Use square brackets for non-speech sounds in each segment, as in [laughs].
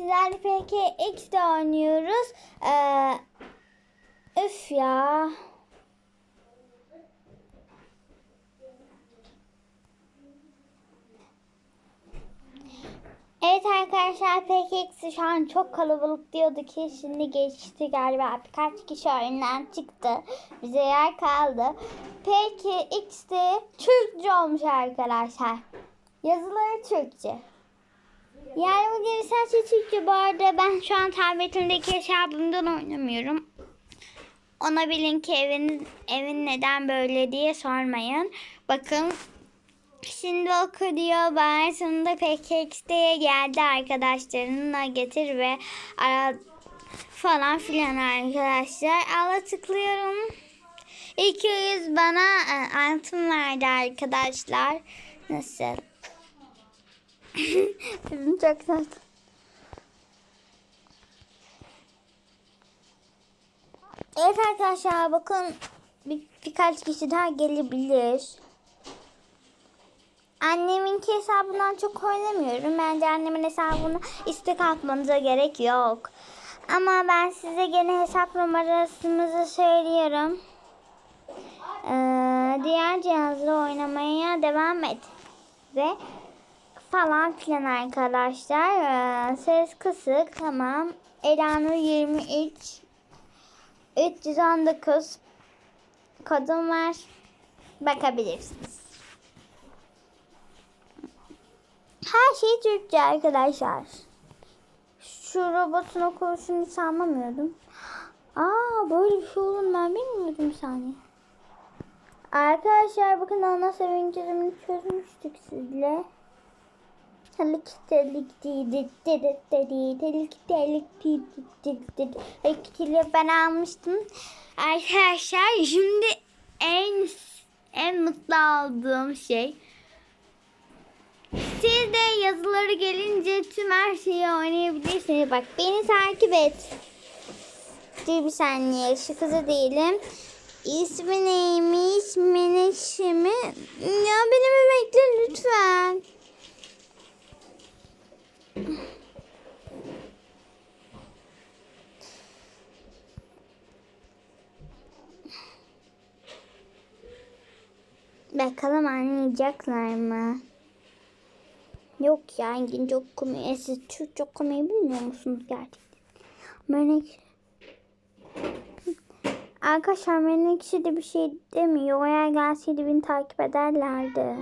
sizlerle PKX'de oynuyoruz. Ee, üf ya. Evet arkadaşlar PKX şu an çok kalabalık diyordu ki şimdi geçti galiba birkaç kişi oyundan çıktı. Bize yer kaldı. PKX'de Türkçe olmuş arkadaşlar. Yazıları Türkçe. Yani bu geri sadece Türkçe bu arada ben şu an tabletimdeki hesabımdan oynamıyorum. Ona bilin ki evin, evin neden böyle diye sormayın. Bakın Şimdi oku diyor. Ben sonunda PKX'de geldi arkadaşlarınla getir ve ara falan filan arkadaşlar. Ala tıklıyorum. 200 bana e, altın verdi arkadaşlar. Nasıl? Bizim çok tatlı. Evet arkadaşlar bakın bir, birkaç kişi daha gelebilir. Anneminki hesabından çok oynamıyorum. Bence annemin hesabını istek atmanıza gerek yok. Ama ben size gene hesap numarasımızı söylüyorum. Ee, diğer cihazla oynamaya devam et. Ve falan filan arkadaşlar. Ee, ses kısık tamam. Elanur 23 319 kodum var. Bakabilirsiniz. Her şey Türkçe arkadaşlar. Şu robotun okuruşunu hiç anlamıyordum. Aa böyle bir şey olduğunu ben bilmiyordum saniye. Arkadaşlar bakın ana sevincimi çözmüştük sizle. Telik telik dedik dedik dedik telik telik dedik dedik dedik telik ben almıştım. Arkadaşlar şimdi en en mutlu olduğum şey siz de yazıları gelince tüm her şeyi oynayabilirsiniz. Bak beni takip et. Dur bir saniye şu kızı değilim. İsmi neymiş? Menekşe mi? Ya beni bir bekle lütfen. Bakalım anlayacaklar mı? Yok ya İngilizce okumayı. E, siz Türkçe okumayı bilmiyor musunuz gerçekten? Menekşe. Arkadaşlar Menekşe de bir şey demiyor. Eğer gelseydi beni takip ederlerdi.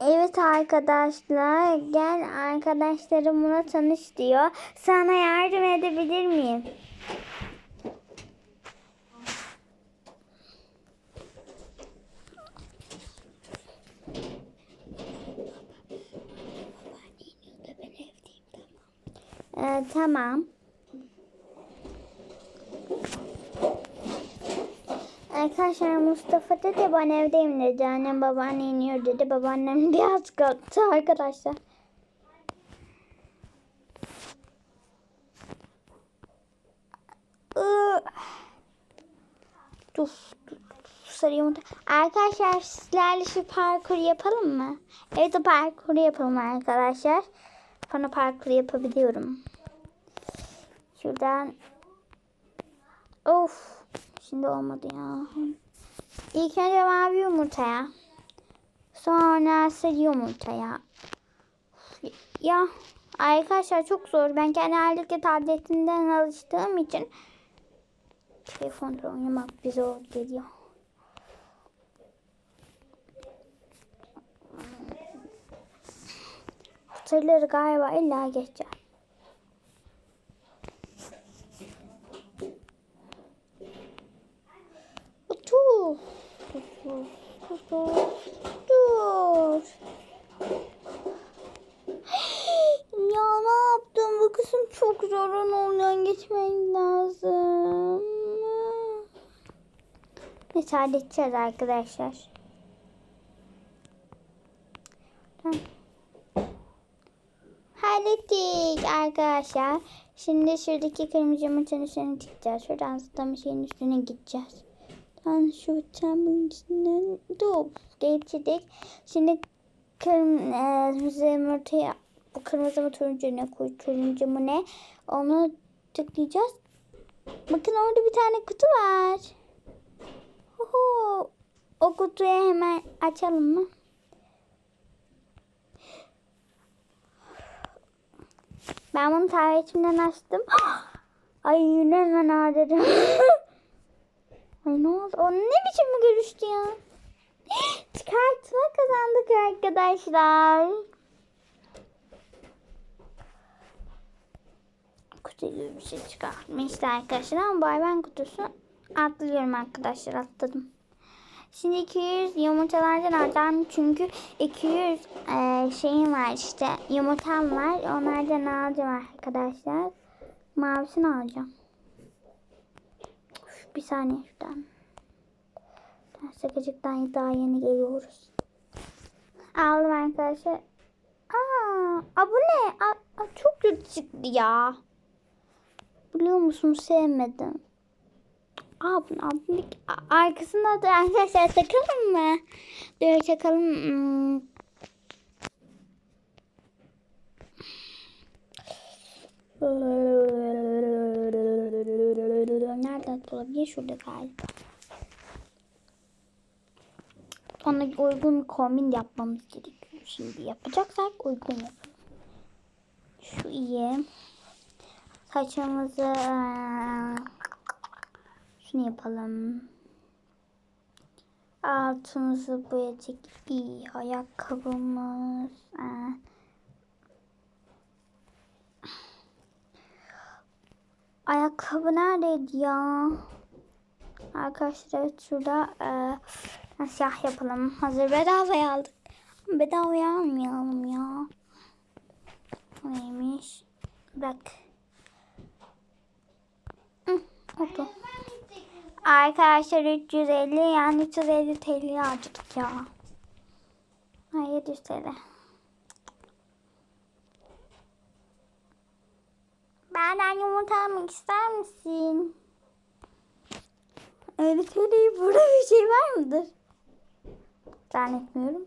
Evet arkadaşlar gel arkadaşlarımla tanış diyor. Sana yardım edebilir miyim? Ee, tamam. Arkadaşlar Mustafa dedi ben evdeyim dedi. Annem babaanne iniyor dedi. Babaannem biraz kalktı arkadaşlar. Dur. Arkadaşlar sizlerle şu parkur yapalım mı? Evet o parkuru yapalım arkadaşlar. Bana parkur yapabiliyorum. Şuradan. Of. Şimdi olmadı ya. İlk önce mavi yumurtaya. Sonra sarı yumurtaya. Ya arkadaşlar çok zor. Ben genellikle tabletinden alıştığım için telefonda oynamak bir zor geliyor. Sarıları galiba illa geçeceğim. Dur. Dur. Dur. Ya ne yaptım? Bu kısım çok zor. Oradan geçmek lazım. Neyse halledeceğiz arkadaşlar. Hallettik arkadaşlar. Şimdi şuradaki kırmızı yumurtanın üstüne çıkacağız. Şuradan zıplama şeyin üstüne gideceğiz. Ben şu çamurun üstünden dur geçtik. Şimdi kırmızı yumurtayı bu kırmızı mı turuncu ne koy turuncu mu ne onu tıklayacağız. Bakın orada bir tane kutu var. Oho. O kutuyu hemen açalım mı? Ben bunu tarihimden açtım. [gasps] Ay yine hemen ağrıdım. [laughs] Oldu? O ne biçim bir görüştü ya? [gasps] Çıkartma kazandık arkadaşlar. Kutu gibi bir şey çıkartmıştı arkadaşlar ama bayram kutusu atlıyorum arkadaşlar atladım. Şimdi 200 yumurtalardan alacağım çünkü 200 e, şeyim var işte yumurtam var onlardan alacağım arkadaşlar. Mavisini alacağım. Bir saniye şuradan. Sakıcıktan daha yeni geliyoruz. Aldım arkadaşlar. Aa, aa bu ne? Aa, çok kötü çıktı ya. Biliyor musun sevmedim. Aa bunu aldım. A- Arkasında da arkadaşlar takalım mı? Dur takalım. Hmm. Nerede olabilir? Şurada galiba. Ona uygun bir kombin yapmamız gerekiyor. Şimdi yapacaksak uygun yapalım. Şu iyi. Saçımızı şunu yapalım. Altımızı boyayacak iyi. Ayakkabımız. Ayakkabı neredeydi ya? Arkadaşlar şurada siyah yapalım. Hazır bedavaya aldık. Bedavaya almayalım ya. Neymiş? Bak. Hı, oldu. Arkadaşlar 350 yani 350 TL harcadık ya. Ay 700 TL. Benden yumurta almak ister misin? Öyle söyleyeyim. Burada bir şey var mıdır? Zannetmiyorum.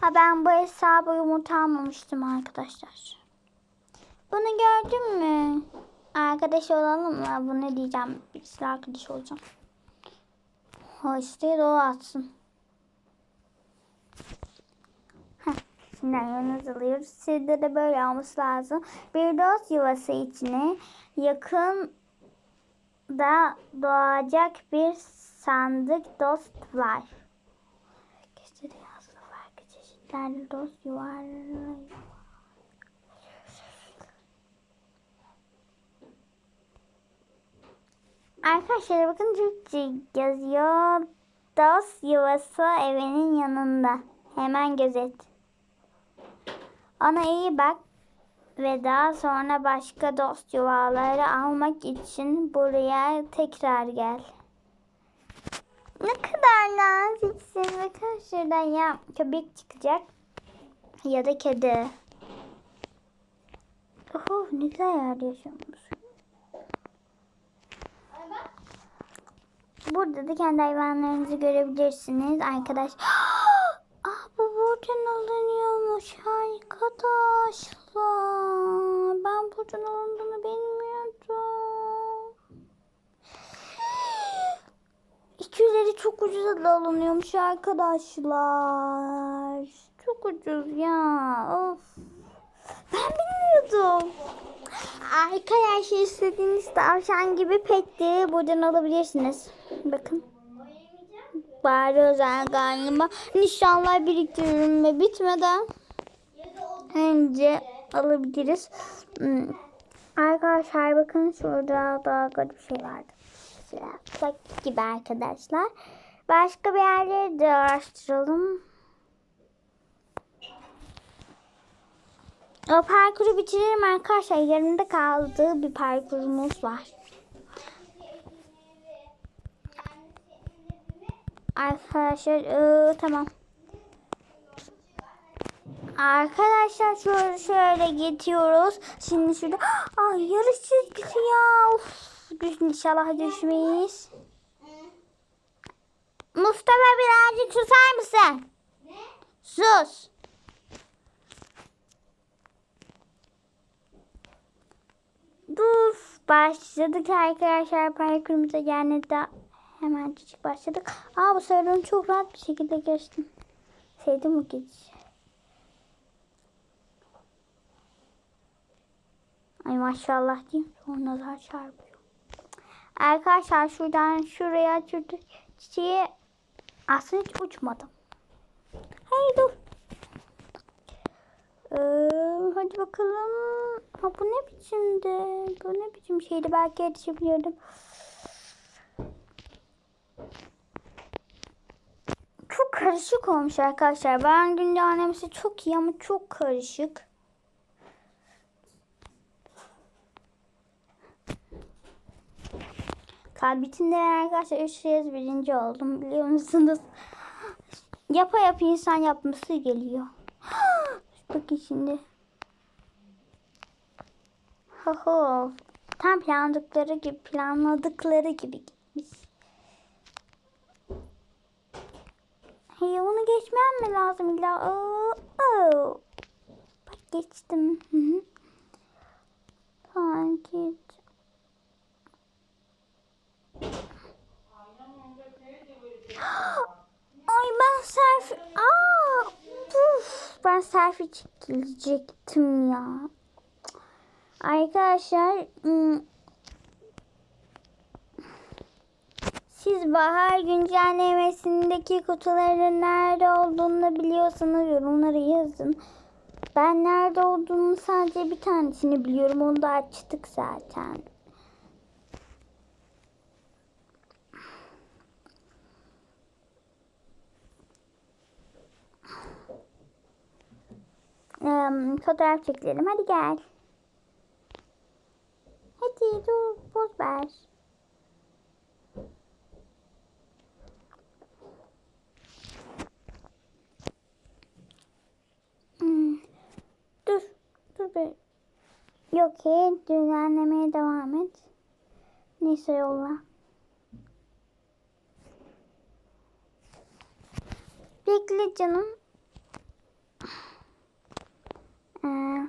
Ha ben bu hesabı yumurta almamıştım arkadaşlar. Bunu gördün mü? Arkadaş olalım mı? Bu ne diyeceğim? Birisiyle arkadaş olacağım. O işte o atsın. Heh, Şimdi yanınız alıyoruz. Sizde de böyle olması lazım. Bir dost yuvası içine yakın da doğacak bir sandık dost var. Geçti de yazılı farklı çeşitlerle dost yuvarlıyor. Arkadaşlar bakın Türkçe yazıyor. Dost yuvası evinin yanında. Hemen gözet. Ona iyi bak ve daha sonra başka dost yuvaları almak için buraya tekrar gel. Ne kadar naziksin. Bakın şuradan ya köpek çıkacak ya da kedi. Oh ne güzel yerde yaşıyormuş. Burada da kendi hayvanlarınızı görebilirsiniz arkadaş. [gasps] ah bu buradan alınıyormuş arkadaşlar. Ben buradan alındığını bilmiyordum. 250 çok ucuza da alınıyormuş arkadaşlar. Çok ucuz ya. Of. Ben bilmiyordum. Arkadaşlar istediğiniz tavşan gibi petti buradan alabilirsiniz. Bakın. Bari özel galiba. Nişanlar biriktiriyorum ve bitmeden önce alabiliriz. Hmm. Arkadaşlar bakın şurada daha garip şey. Mesela plak gibi arkadaşlar. Başka bir yerleri de araştıralım. O parkuru bitiririm arkadaşlar. Yarımda kaldığı bir parkurumuz var. Arkadaşlar ıı, tamam. Arkadaşlar şöyle şöyle geçiyoruz. Şimdi şurada ay yarış çizgisi ya. Of. İnşallah düşmeyiz. Mustafa birazcık susar mısın? Ne? Sus. Dur. Başladık arkadaşlar parkurumuza yani de hemen çocuk başladık. Aa bu sefer çok rahat bir şekilde geçtim. Sevdim bu geçişi. Ay maşallah diyeyim. Sonra nazar çarpıyor. Arkadaşlar şuradan şuraya çocuk çiçeği aslında hiç uçmadım. Hey dur. Ee, hadi bakalım. Ha, bu ne biçimdi? Bu ne biçim şeydi? Belki yetişebilirdim. Çok karışık olmuş arkadaşlar. Ben güncellemesi çok iyi ama çok karışık. Kalbitinde arkadaşlar 3 kez birinci oldum biliyor musunuz? Yapa yapa insan yapması geliyor. [gasps] Bakın şimdi. Ho ho. Tam planladıkları gibi planladıkları gibi gitmiş. Hey onu geçmem mi lazım illa? Oo, oo. Bak geçtim. Hı hı. Git. [gasps] Ay ben selfie... Aa, uf, ben selfie çekilecektim ya. Arkadaşlar siz bahar güncellemesindeki kutuların nerede olduğunu biliyorsanız yorumlara yazın. Ben nerede olduğunu sadece bir tanesini biliyorum. Onu da açtık zaten. Fotoğraf çekelim. Hadi gel. Hadi dur poz ver. Hmm, Dur. Dur be. Yok ki düzenlemeye devam et. Neyse yolla. Bekle canım. Ee,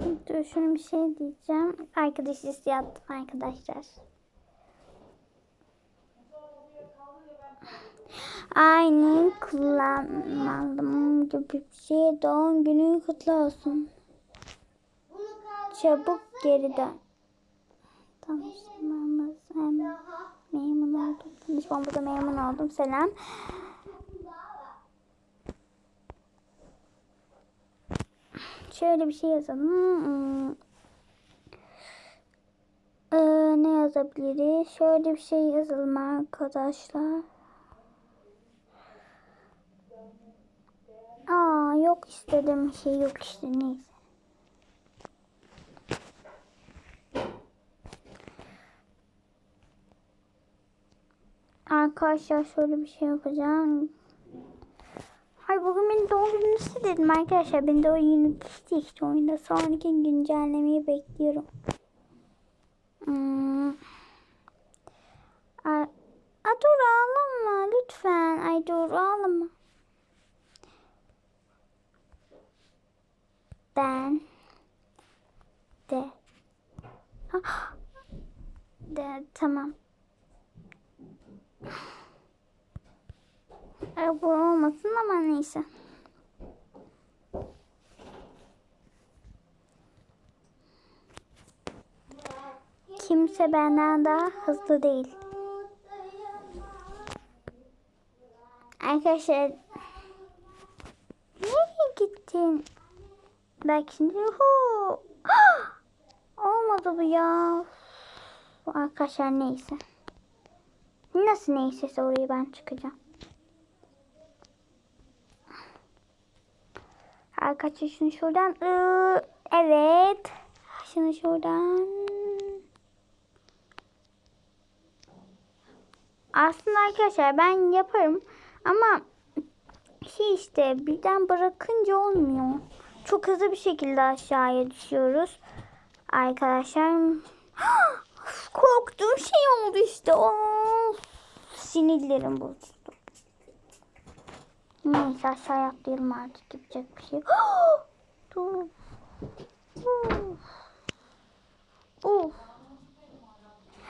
Dur şunu bir şey diyeceğim. Arkadaş listi yaptım arkadaşlar. Aynı kullanmadım gibi bir şey. Doğum günün kutlu olsun. Çabuk geri dön. Tanışmamız hem memnun oldum. Tanışmamıza memnun oldum. Selam. Şöyle bir şey yazalım. Ee, ne yazabiliriz? Şöyle bir şey yazalım arkadaşlar. Aa yok istediğim şey yok işte neyse. Arkadaşlar şöyle bir şey yapacağım. Hay bugün benim doğum gününü dedim arkadaşlar. Ben de o yeni geçti işte oyunda. Sonraki güncellemeyi bekliyorum. Hmm. Ay, dur ağlama lütfen. Ay dur ağlama. Ben de [gasps] de tamam. Bu olmasın ama neyse. Kimse benden daha hızlı değil. Arkadaşlar nereye gittin? Belki şimdi hu. [gasps] Olmadı bu ya. Arkadaşlar neyse. Nasıl neyse oraya ben çıkacağım. Arkadaşlar şunu şuradan. Iı, Evet. Şunu şuradan. Aslında arkadaşlar ben yaparım ama şey işte birden bırakınca olmuyor. Çok hızlı bir şekilde aşağıya düşüyoruz. Arkadaşlar. [gasps] Korktuğum şey oldu işte. Of. Sinirlerim bozuldu. Neyse aşağıya atlayalım artık yapacak bir şey. [gasps] Dur. Uf. Uf.